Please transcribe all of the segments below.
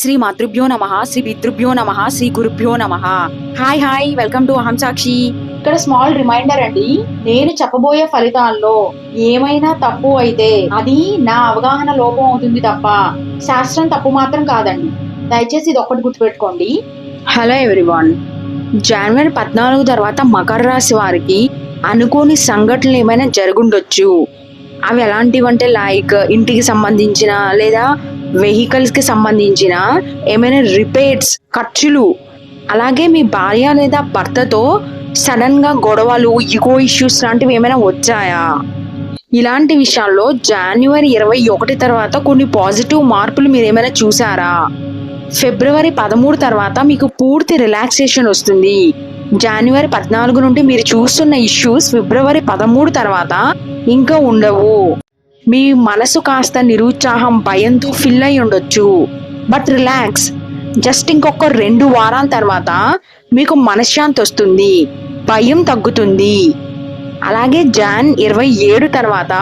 శ్రీ మాతృభ్యో నమ శ్రీ పితృభ్యో నమ శ్రీ గురుభ్యో నమ. హాయ్ హాయ్ వెల్కమ్ టు అహం సాక్షి ఇక్కడ స్మాల్ రిమైండర్ అండి నేను చెప్పబోయే ఫలితాల్లో ఏమైనా తప్పు అయితే అది నా అవగాహన లోపం అవుతుంది తప్ప శాస్త్రం తప్పు మాత్రం కాదండి. దయచేసి ఇది ఒక్కటి గుర్తుపెట్టుకోండి. హలో ఎవ్రీవన్ జనవరి పద్నాలుగు తర్వాత మకర రాశి వారికి అనుకోని సంఘటనలు ఏమైనా జరుగుండొచ్చు. అవి ఎలాంటివంటే లైక్ ఇంటికి సంబంధించిన లేదా వెహికల్స్కి సంబంధించిన ఏమైనా రిపేర్స్ ఖర్చులు అలాగే మీ భార్య లేదా భర్తతో సడన్గా గొడవలు ఇగో ఇష్యూస్ లాంటివి ఏమైనా వచ్చాయా? ఇలాంటి విషయాల్లో జనవరి ఇరవై ఒకటి తర్వాత కొన్ని పాజిటివ్ మార్పులు మీరు ఏమైనా చూసారా? ఫిబ్రవరి పదమూడు తర్వాత మీకు పూర్తి రిలాక్సేషన్ వస్తుంది. జనవరి పద్నాలుగు నుండి మీరు చూస్తున్న ఇష్యూస్ ఫిబ్రవరి పదమూడు తర్వాత ఇంకా ఉండవు. మీ మనసు కాస్త నిరుత్సాహం భయంతో ఫిల్ అయి ఉండొచ్చు. బట్ రిలాక్స్ జస్ట్ ఇంకొక రెండు వారాల తర్వాత మీకు మనశ్శాంతి వస్తుంది. భయం తగ్గుతుంది. అలాగే జాన్ ఇరవై ఏడు తర్వాత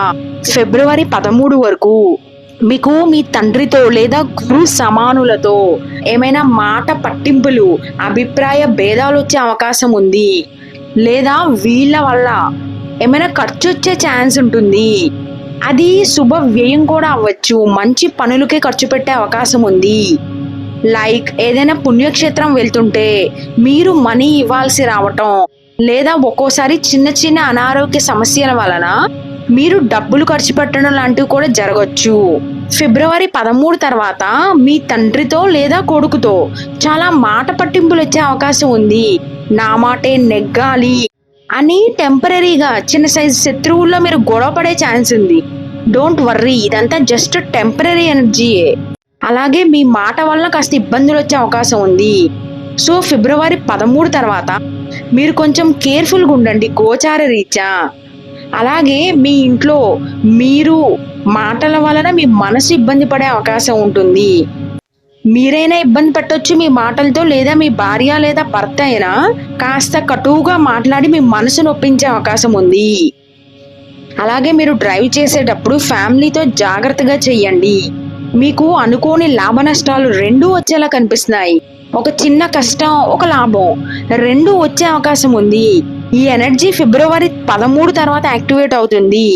ఫిబ్రవరి పదమూడు వరకు మీకు మీ తండ్రితో లేదా గురు సమానులతో ఏమైనా మాట పట్టింపులు అభిప్రాయ భేదాలు వచ్చే అవకాశం ఉంది. లేదా వీళ్ళ వల్ల ఏమైనా ఖర్చు వచ్చే ఛాన్స్ ఉంటుంది. అది శుభ వ్యయం కూడా అవ్వచ్చు. మంచి పనులకే ఖర్చు పెట్టే అవకాశం ఉంది. లైక్ ఏదైనా పుణ్యక్షేత్రం వెళ్తుంటే మీరు మనీ ఇవ్వాల్సి రావటం లేదా ఒక్కోసారి చిన్న చిన్న అనారోగ్య సమస్యల వలన మీరు డబ్బులు ఖర్చు పెట్టడం లాంటివి కూడా జరగచ్చు. ఫిబ్రవరి పదమూడు తర్వాత మీ తండ్రితో లేదా కొడుకుతో చాలా మాట పట్టింపులు వచ్చే అవకాశం ఉంది. నా మాటే నెగ్గాలి. అని టెంపరీగా చిన్న సైజ్ శత్రువుల్లో మీరు గొడవ పడే ఛాన్స్ ఉంది. డోంట్ వర్రీ ఇదంతా జస్ట్ టెంపరీ ఎనర్జీయే అలాగే మీ మాట వల్ల కాస్త ఇబ్బందులు వచ్చే అవకాశం ఉంది. సో ఫిబ్రవరి పదమూడు తర్వాత మీరు కొంచెం కేర్ఫుల్గా ఉండండి గోచార రీత్యా. అలాగే మీ ఇంట్లో మీరు మాటల వలన మీ మనసు ఇబ్బంది పడే అవకాశం ఉంటుంది. మీరైనా ఇబ్బంది పెట్టొచ్చు మీ మాటలతో లేదా మీ భార్య లేదా భర్త అయినా కాస్త కటువుగా మాట్లాడి మీ మనసు నొప్పించే అవకాశం ఉంది. అలాగే మీరు డ్రైవ్ చేసేటప్పుడు ఫ్యామిలీతో జాగ్రత్తగా చెయ్యండి. మీకు అనుకోని లాభ నష్టాలు రెండూ వచ్చేలా కనిపిస్తున్నాయి. ఒక చిన్న కష్టం ఒక లాభం రెండు వచ్చే అవకాశం ఉంది. ఈ ఎనర్జీ ఫిబ్రవరి పదమూడు తర్వాత యాక్టివేట్ అవుతుంది.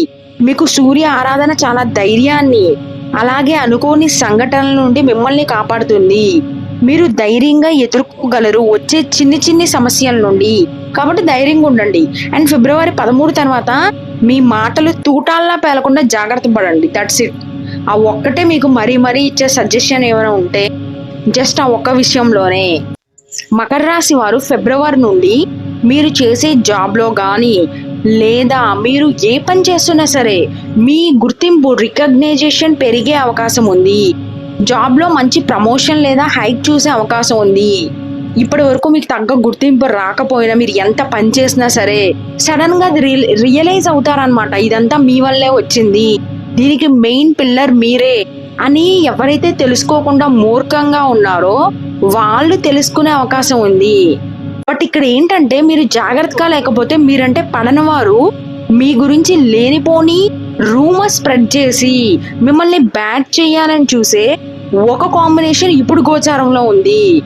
మీకు సూర్య ఆరాధన చాలా ధైర్యాన్ని అలాగే అనుకోని సంఘటనల నుండి మిమ్మల్ని కాపాడుతుంది. మీరు ధైర్యంగా ఎదుర్కోగలరు వచ్చే చిన్ని చిన్ని సమస్యల నుండి. కాబట్టి ధైర్యంగా ఉండండి. అండ్ ఫిబ్రవరి పదమూడు తర్వాత మీ మాటలు తూటాల్లా పేలకుండా జాగ్రత్త పడండి. దట్స్ ఇట్ ఆ ఒక్కటే మీకు మరీ మరీ ఇచ్చే సజెషన్ ఏమైనా ఉంటే జస్ట్ ఆ ఒక్క విషయంలోనే. మకర రాశి వారు ఫిబ్రవరి నుండి మీరు చేసే జాబ్లో కానీ లేదా మీరు ఏ పని చేస్తున్నా సరే మీ గుర్తింపు రికగ్నైజేషన్ పెరిగే అవకాశం ఉంది. జాబ్లో మంచి ప్రమోషన్ లేదా హైక్ చూసే అవకాశం ఉంది. ఇప్పటి వరకు మీకు తగ్గ గుర్తింపు రాకపోయినా మీరు ఎంత పని చేసినా సరే సడన్గా అది రియల్- రియలైజ్ అవుతారనమాట ఇదంతా మీ వల్లే వచ్చింది. దీనికి మెయిన్ పిల్లర్ మీరే అని ఎవరైతే తెలుసుకోకుండా మూర్ఖంగా ఉన్నారో వాళ్ళు తెలుసుకునే అవకాశం ఉంది. బట్ ఇక్కడ ఏంటంటే మీరు జాగ్రత్తగా లేకపోతే మీరంటే పడనవారు మీ గురించి లేనిపోని రూమర్ స్ప్రెడ్ చేసి మిమ్మల్ని బ్యాట్ చేయాలని చూసే ఒక కాంబినేషన్ ఇప్పుడు గోచారంలో ఉంది.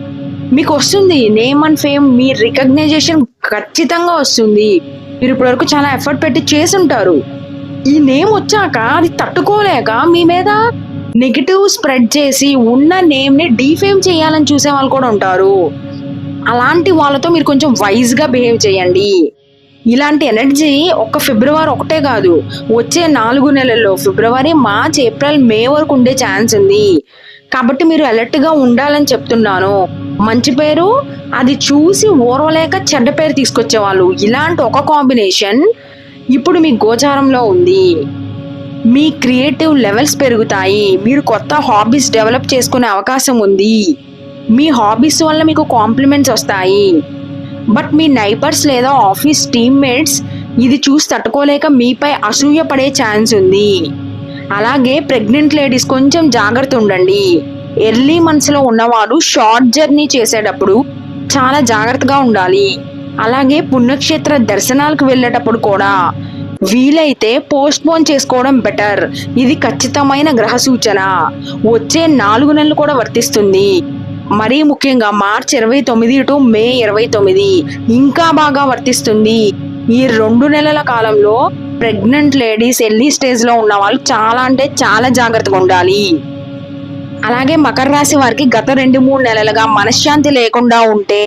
మీకు వస్తుంది. నేమ్ అండ్ ఫేమ్ మీ రికగ్నైజేషన్ ఖచ్చితంగా వస్తుంది. మీరు ఇప్పటివరకు చాలా ఎఫర్ట్ పెట్టి చేసుంటారు. ఈ నేమ్ వచ్చాక అది తట్టుకోలేక మీ మీద నెగిటివ్ స్ప్రెడ్ చేసి ఉన్న నేమ్ని డీఫేమ్ చేయాలని చూసే వాళ్ళు కూడా ఉంటారు. అలాంటి వాళ్ళతో మీరు కొంచెం వైజ్గా బిహేవ్ చేయండి. ఇలాంటి ఎనర్జీ ఒక్క ఫిబ్రవరి ఒకటే కాదు వచ్చే నాలుగు నెలల్లో ఫిబ్రవరి మార్చ్ ఏప్రిల్ మే వరకు ఉండే ఛాన్స్ ఉంది. కాబట్టి మీరు అలర్ట్గా ఉండాలని చెప్తున్నాను. మంచి పేరు అది చూసి ఓర్వలేక చెడ్డ పేరు తీసుకొచ్చేవాళ్ళు. ఇలాంటి ఒక కాంబినేషన్ ఇప్పుడు మీ గోచారంలో ఉంది. మీ క్రియేటివ్ లెవెల్స్ పెరుగుతాయి. మీరు కొత్త హాబీస్ డెవలప్ చేసుకునే అవకాశం ఉంది. మీ హాబీస్ వల్ల మీకు కాంప్లిమెంట్స్ వస్తాయి. బట్ మీ నైబర్స్ లేదా ఆఫీస్ టీమ్మేట్స్ ఇది చూసి తట్టుకోలేక మీపై అసూయ పడే ఛాన్స్ ఉంది. అలాగే ప్రెగ్నెంట్ లేడీస్ కొంచెం జాగ్రత్త ఉండండి. ఎర్లీ మంత్స్లో ఉన్నవారు షార్ట్ జర్నీ చేసేటప్పుడు చాలా జాగ్రత్తగా ఉండాలి. అలాగే పుణ్యక్షేత్ర దర్శనాలకు వెళ్ళేటప్పుడు కూడా వీలైతే పోస్ట్ పోన్ చేసుకోవడం బెటర్ ఇది ఖచ్చితమైన గ్రహ సూచన వచ్చే నాలుగు నెలలు కూడా వర్తిస్తుంది. మరీ ముఖ్యంగా మార్చ్ ఇరవై తొమ్మిది టు మే ఇరవై తొమ్మిది ఇంకా బాగా వర్తిస్తుంది. ఈ రెండు నెలల కాలంలో ప్రెగ్నెంట్ లేడీస్ ఎర్లీ స్టేజ్లో ఉన్న వాళ్ళు చాలా అంటే చాలా జాగ్రత్తగా ఉండాలి. అలాగే మకర రాశి వారికి గత రెండు మూడు నెలలుగా మనశ్శాంతి లేకుండా ఉంటే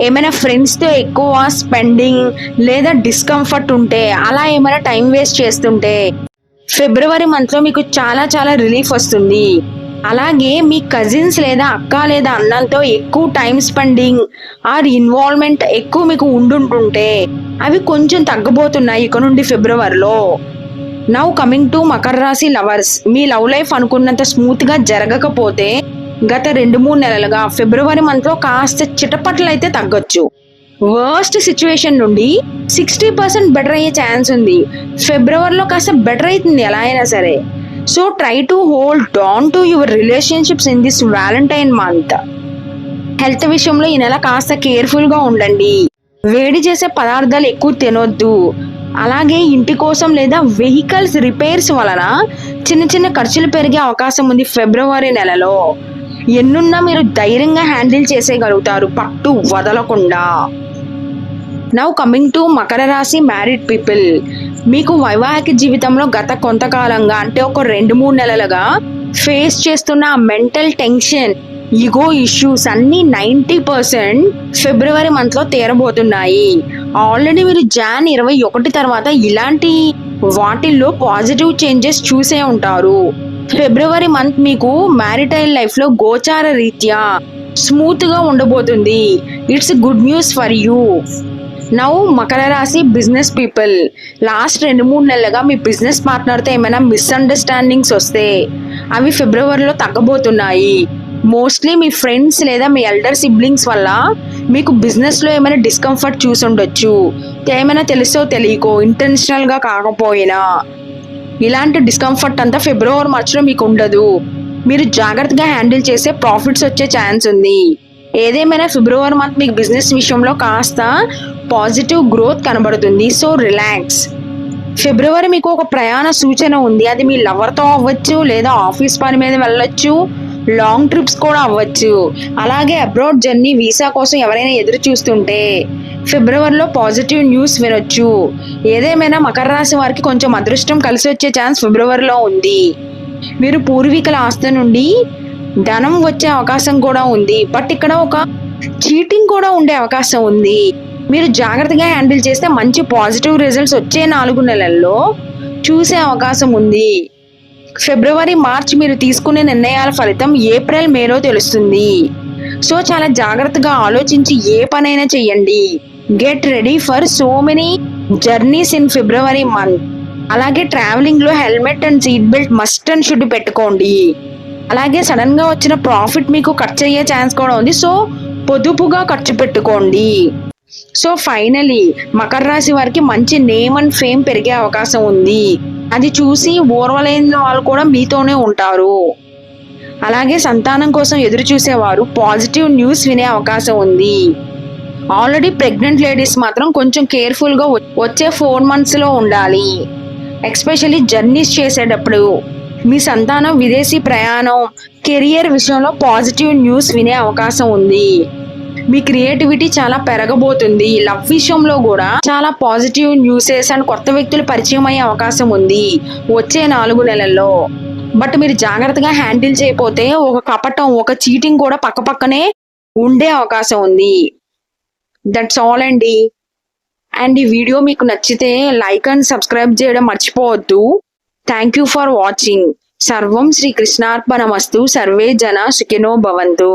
ఏమైనా ఫ్రెండ్స్తో ఎక్కువ స్పెండింగ్ లేదా డిస్కంఫర్ట్ ఉంటే అలా ఏమైనా టైం వేస్ట్ చేస్తుంటే ఫిబ్రవరి మంత్లో మీకు చాలా చాలా రిలీఫ్ వస్తుంది. అలాగే మీ కజిన్స్ లేదా అక్క లేదా అన్నంతో ఎక్కువ టైం స్పెండింగ్ ఆర్ ఇన్వాల్వ్మెంట్ ఎక్కువ మీకు ఉండుంటుంటే అవి కొంచెం తగ్గబోతున్నాయి ఇక నుండి ఫిబ్రవరిలో. నౌ కమింగ్ టు మకర రాశి లవర్స్ మీ లవ్ లైఫ్ అనుకున్నంత స్మూత్గా జరగకపోతే గత రెండు మూడు నెలలుగా ఫిబ్రవరి మంత్లో కాస్త చిటపట్లు అయితే తగ్గొచ్చు. వర్స్ట్ సిచ్యువేషన్ నుండి సిక్స్టీ పర్సెంట్ బెటర్ అయ్యే ఛాన్స్ ఉంది. ఫిబ్రవరిలో కాస్త బెటర్ అవుతుంది ఎలా అయినా సరే. So try to hold on to your relationships in this Valentine month health విషయంలో ఈ నెల కాస్త కేర్ఫుల్గా ఉండండి. వేడి చేసే పదార్థాలు ఎక్కువ తినొద్దు. అలాగే ఇంటి కోసం లేదా వెహికల్స్ రిపేర్స్ వలన చిన్న చిన్న ఖర్చులు పెరిగే అవకాశం ఉంది ఫిబ్రవరి నెలలో. ఎన్నున్నా మీరు ధైర్యంగా హ్యాండిల్ చేసేయగలుగుతారు. పట్టు వదలకుండా. నౌ కమింగ్ టు మకర రాశి మ్యారీడ్ పీపుల్ మీకు వైవాహిక జీవితంలో గత కొంతకాలంగా అంటే ఒక రెండు మూడు నెలలుగా ఫేస్ చేస్తున్న మెంటల్ టెన్షన్ ఈగో ఇష్యూస్ అన్ని నైంటీ పర్సెంట్ ఫిబ్రవరి మంత్లో తీరబోతున్నాయి. ఆల్రెడీ మీరు జాన్ ఇరవై ఒకటి తర్వాత ఇలాంటి వాటిల్లో పాజిటివ్ చేంజెస్ చూసే ఉంటారు. ఫిబ్రవరి మంత్ మీకు మ్యారిటైల్ లైఫ్లో గోచార రీత్యా స్మూత్గా ఉండబోతుంది. It's good news for you now Makar రాశి బిజినెస్ పీపుల్ లాస్ట్ రెండు మూడు నెలలుగా మీ బిజినెస్ పార్ట్నర్తో ఏమైనా మిస్అండర్స్టాండింగ్స్ వస్తే అవి ఫిబ్రవరిలో తగ్గబోతున్నాయి. మోస్ట్లీ మీ ఫ్రెండ్స్ లేదా మీ ఎల్డర్ సిబ్లింగ్స్ వల్ల మీకు బిజినెస్లో ఏమైనా డిస్కంఫర్ట్ చూసి ఉండొచ్చు. ఏమైనా తెలుసో తెలియకో ఇంటెన్షనల్గా కాకపోయినా. ఇలాంటి డిస్కంఫర్ట్ అంతా ఫిబ్రవరి మార్చిలో మీకు ఉండదు. మీరు జాగ్రత్తగా హ్యాండిల్ చేసే ప్రాఫిట్స్ వచ్చే ఛాన్స్ ఉంది. ఏదేమైనా ఫిబ్రవరి మంత్ మీకు బిజినెస్ విషయంలో కాస్త పాజిటివ్ గ్రోత్ కనబడుతుంది. సో రిలాక్స్ ఫిబ్రవరి మీకు ఒక ప్రయాణ సూచన ఉంది. అది మీ లవర్తో అవ్వచ్చు లేదా ఆఫీస్ పని మీద వెళ్ళొచ్చు లాంగ్ ట్రిప్స్ కూడా అవ్వచ్చు. అలాగే అబ్రాడ్ జర్నీ వీసా కోసం ఎవరైనా ఎదురు చూస్తుంటే ఫిబ్రవరిలో పాజిటివ్ న్యూస్ వినొచ్చు. ఏదేమైనా మకర రాశి వారికి కొంచెం అదృష్టం కలిసి వచ్చే ఛాన్స్ ఫిబ్రవరిలో ఉంది. మీరు పూర్వీకుల ఆస్తి నుండి ధనం వచ్చే అవకాశం కూడా ఉంది బట్ ఇక్కడ ఒక చీటింగ్ కూడా ఉండే అవకాశం ఉంది. మీరు జాగ్రత్తగా హ్యాండిల్ చేస్తే మంచి పాజిటివ్ రిజల్ట్స్ వచ్చే నాలుగు నెలల్లో చూసే అవకాశం ఉంది. ఫిబ్రవరి మార్చ్ మీరు తీసుకునే నిర్ణయాల ఫలితం ఏప్రిల్ మేలో తెలుస్తుంది. సో చాలా జాగ్రత్తగా ఆలోచించి ఏ పనైనా చెయ్యండి get ready for so many journeys in February month అలాగే ట్రావెలింగ్లో helmet and seat belt must and should పెట్టుకోండి. అలాగే సడన్గా వచ్చిన ప్రాఫిట్ మీకు ఖర్చు అయ్యే ఛాన్స్ కూడా ఉంది. సో పొదుపుగా ఖర్చు పెట్టుకోండి. సో ఫైనలీ మకర రాశి వారికి మంచి నేమ్ అండ్ ఫేమ్ పెరిగే అవకాశం ఉంది. అది చూసి ఓర్వలేని వాళ్ళు కూడా మీతోనే ఉంటారు. అలాగే సంతానం కోసం ఎదురు చూసేవారు పాజిటివ్ న్యూస్ వినే అవకాశం ఉంది. ఆల్రెడీ ప్రెగ్నెంట్ లేడీస్ మాత్రం కొంచెం కేర్ఫుల్గా వచ్చే ఫోర్ మంత్స్లో ఉండాలి. ఎక్స్పెషల్లీ జర్నీస్ చేసేటప్పుడు. మీ సంతానం విదేశీ ప్రయాణం కెరియర్ విషయంలో పాజిటివ్ న్యూస్ వినే అవకాశం ఉంది. మీ క్రియేటివిటీ చాలా పెరగబోతుంది. లవ్ విషయంలో కూడా చాలా పాజిటివ్ న్యూసెస్ అండ్ కొత్త వ్యక్తులు పరిచయం అయ్యే అవకాశం ఉంది వచ్చే నాలుగు నెలల్లో. బట్ మీరు జాగ్రత్తగా హ్యాండిల్ చేయకపోతే ఒక కపటం ఒక చీటింగ్ కూడా పక్క పక్కనే ఉండే అవకాశం ఉంది. దట్స్ ఆల్ అండి. అండ్ ఈ వీడియో మీకు నచ్చితే లైక్ అండ్ సబ్స్క్రైబ్ చేయడం మర్చిపోవద్దు. థ్యాంక్ యూ ఫర్ వాచింగ్ సర్వం శ్రీ కృష్ణార్పణమస్తు సర్వే జన సుఖినో భవంతు